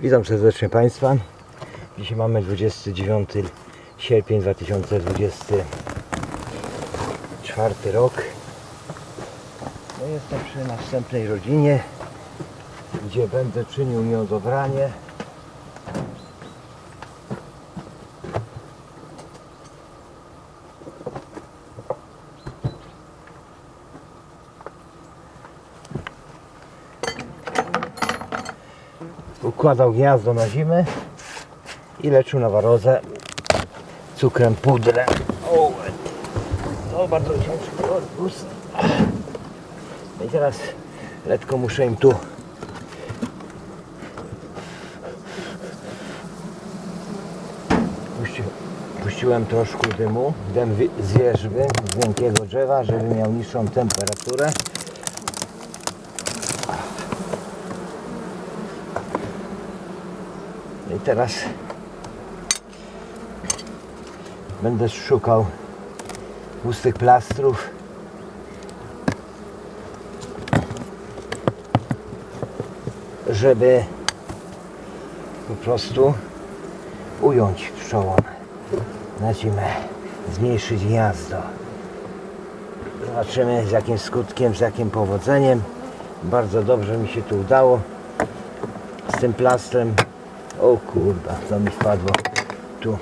Witam serdecznie Państwa. Dzisiaj mamy 29 sierpień 2024 rok. No jestem przy następnej rodzinie, gdzie będę czynił nieodobranie. Układał gniazdo na zimę i leczył na warozę cukrem pudrem. O, to bardzo ciężki korpus. No I teraz letko muszę im tu Puści, puściłem troszkę dymu, dym z wierzby, z wielkiego drzewa, żeby miał niższą temperaturę. Teraz będę szukał pustych plastrów. Żeby po prostu ująć pszczołom na zimę, zmniejszyć gniazdo. Zobaczymy z jakim skutkiem, z jakim powodzeniem. Bardzo dobrze mi się tu udało z tym plastrem. O kurwa, to mi wpadło tu,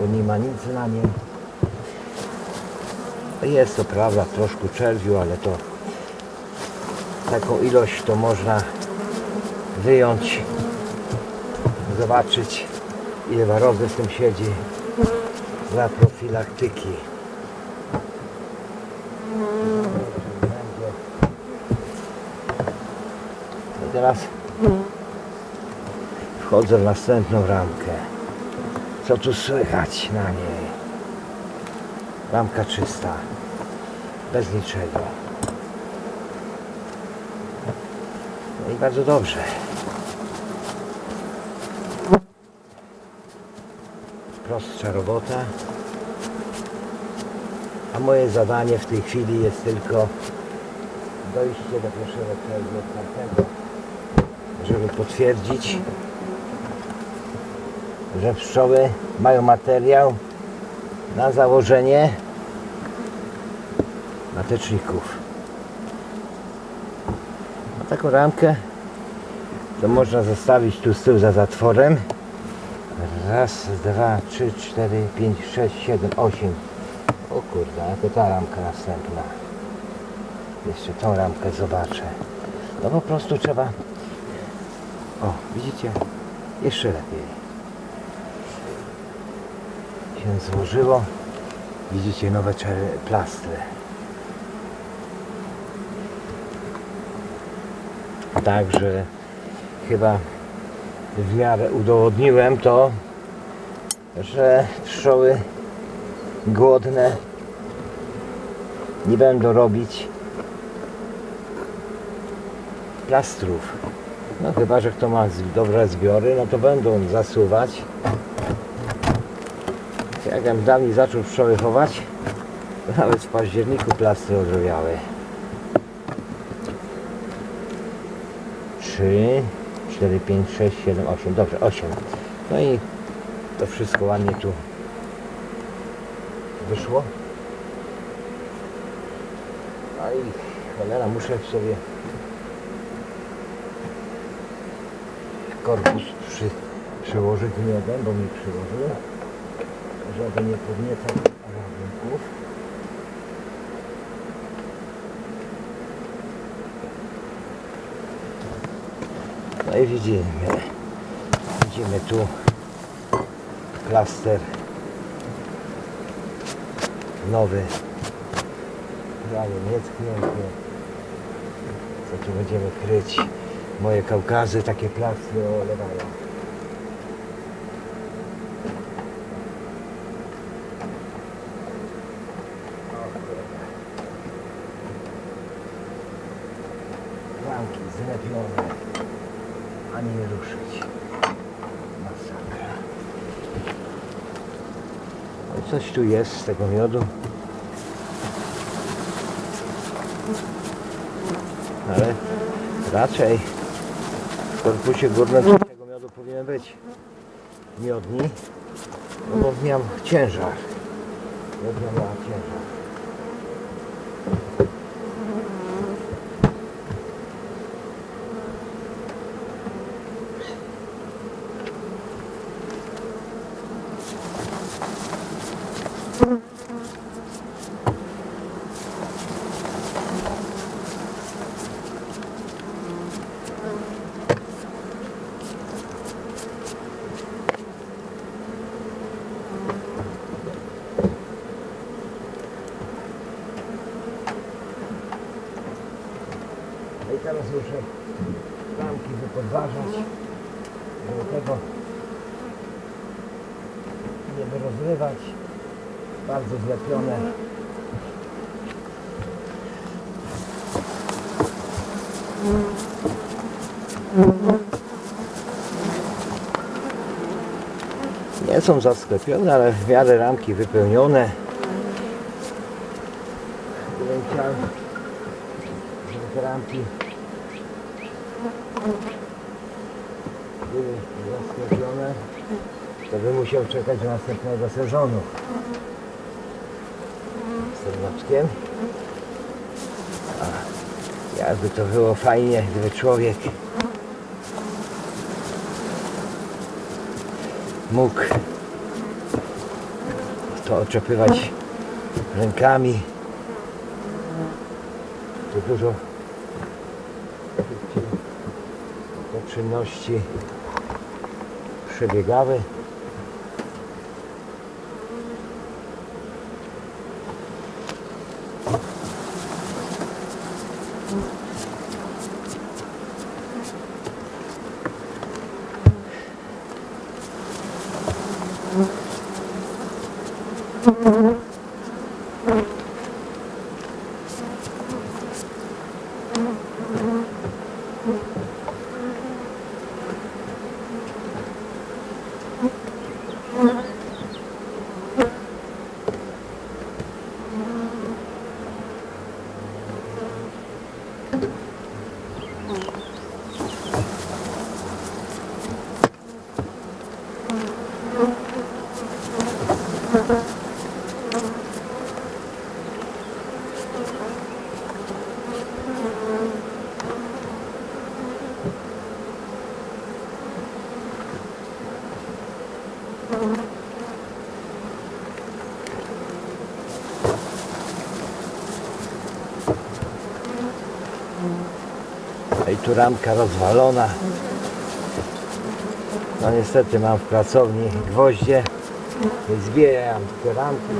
bo nie ma nic na nim. Jest to prawda, troszkę czerwiu, ale to taką ilość to można wyjąć, zobaczyć ile warozy w tym siedzi dla profilaktyki. I teraz Wchodzę w następną ramkę. Co tu słychać na niej? Ramka czysta. Bez niczego. No i bardzo dobrze. Prostsza robota. A moje zadanie w tej chwili jest tylko dojście do pierwszego celu żeby potwierdzić, że pszczoły mają materiał na założenie mateczników. A taką ramkę to można zostawić tu z tyłu za zatworem. Raz, dwa, trzy, cztery, pięć, sześć, siedem, osiem. O kurde, a to ta ramka następna. Jeszcze tą ramkę zobaczę. No po prostu trzeba... O, widzicie? Jeszcze lepiej. Się złożyło. Widzicie nowe plastry. Także chyba w miarę udowodniłem to, że pszczoły głodne nie będą robić plastrów. No chyba, że kto ma dobre zbiory, no to będą zasuwać. Jak ja dawniej zaczął pszczoły chować, to nawet w październiku plastry odrobiały. Trzy, cztery, pięć, sześć, siedem, osiem. Dobrze, osiem. No i to wszystko ładnie tu wyszło. No i cholera, muszę sobie korpus przy, przyłożyć nie jeden, bo mi przyłożyły żeby nie podniecać ładunków. No i widzimy, widzimy tu plaster nowy, prawie nietknięty. Co tu będziemy kryć? Moje Kaukazy takie plastry olewają. Zlepione, ani nie ruszyć. Masakra. No coś tu jest z tego miodu. Ale raczej W korpusie górnym trzeciego miodu powinien być miodni, no bo miał ciężar. Miodnia miała ciężar. Muszę ramki wypodważać, żeby tego nie wyrozrywać. Bardzo zlepione. Nie są zasklepione, ale w miarę ramki wypełnione. Gdybym chciał żeby te ramki były zasklepione, to bym musiał czekać do następnego sezonu. Z tym jakby to było fajnie, gdyby człowiek mógł to oczepywać rękami to dużo czynności przebiegały. No I tu ramka rozwalona. No niestety mam w pracowni gwoździe. Nie zbijam ramki,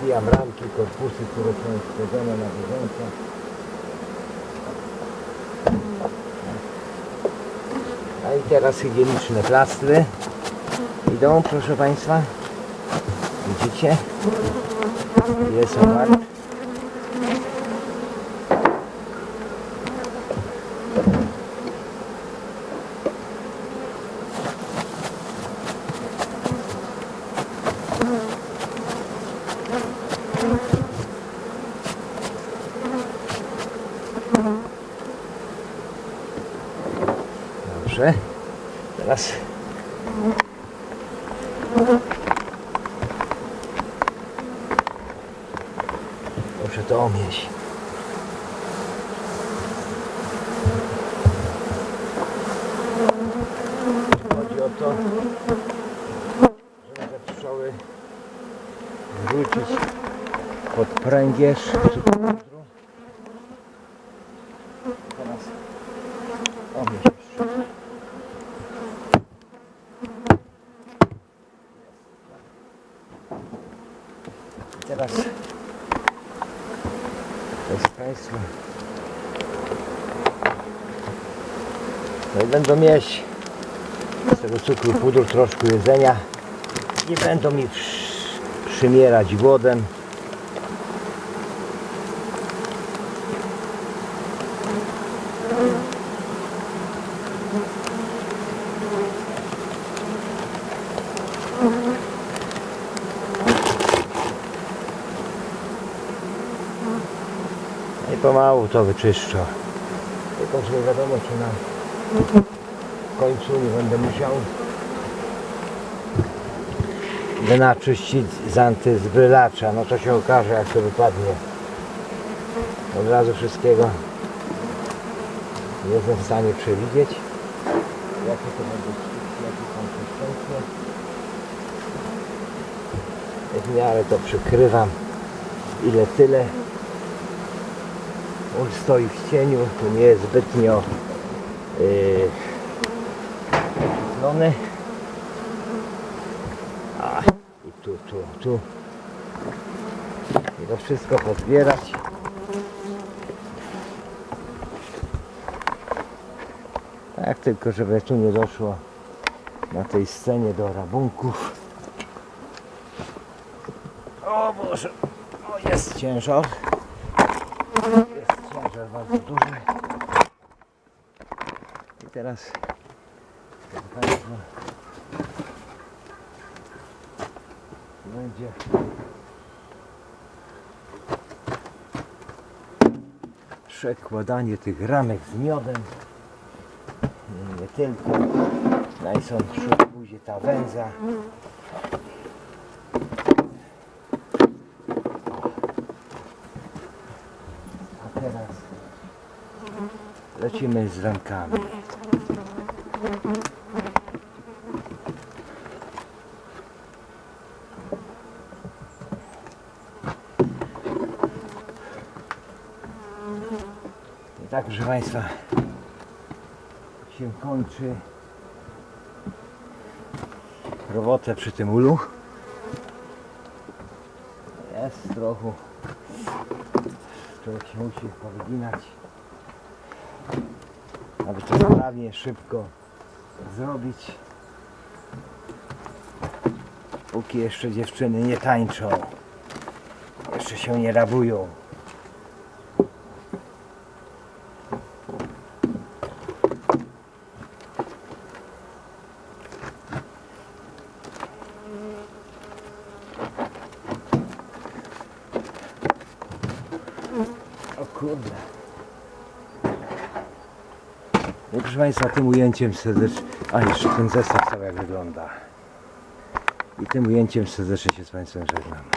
zbijam ramki, korpusy, które są wchodzone na bieżąco. A i teraz higieniczne plastry idą, proszę Państwa. Widzicie? Ile są Dobrze. Teraz muszę to omieść. Chodzi o to, żeby te pszczoły wrzucić pod pręgierz cukru. Teraz omieść jeszcze. Teraz proszę Państwa no i będą mieć z tego cukru pudru troszkę jedzenia. Nie będą mi przy- przymierać głodem. I pomału to wyczyszczą. Tylko, że wiadomo, czy na W końcu nie będę musiał wynaczyścić z antyzbrylacza. No to się okaże jak to wypadnie. Od razu wszystkiego nie jestem w stanie przewidzieć. Jakie to będzie jakie konsekwencje. W miarę to przykrywam. Ile tyle. On stoi w cieniu, tu nie jest zbytnio yy, oświetlony. A, i tu, tu, tu. I to wszystko pozbierać. Tak, tylko żeby tu nie doszło na tej scenie do rabunków. O Boże, o jest ciężar. Jest ciężar bardzo duży. Teraz, będzie przekładanie tych ramek z miodem. Nie, tylko. Najsąd przód pójdzie ta węza. A teraz lecimy z ramkami. I tak, proszę Państwa, się kończy robotę przy tym ulu. Jest trochę. Człowiek się musi powyginać, aby to sprawnie, szybko zrobić. Póki jeszcze dziewczyny nie tańczą, jeszcze się nie rabują. O kurde. No proszę Państwa, tym ujęciem serdecznie... A, jeszcze ten zestaw cały jak wygląda. I tym ujęciem serdecznie się z Państwem żegnam.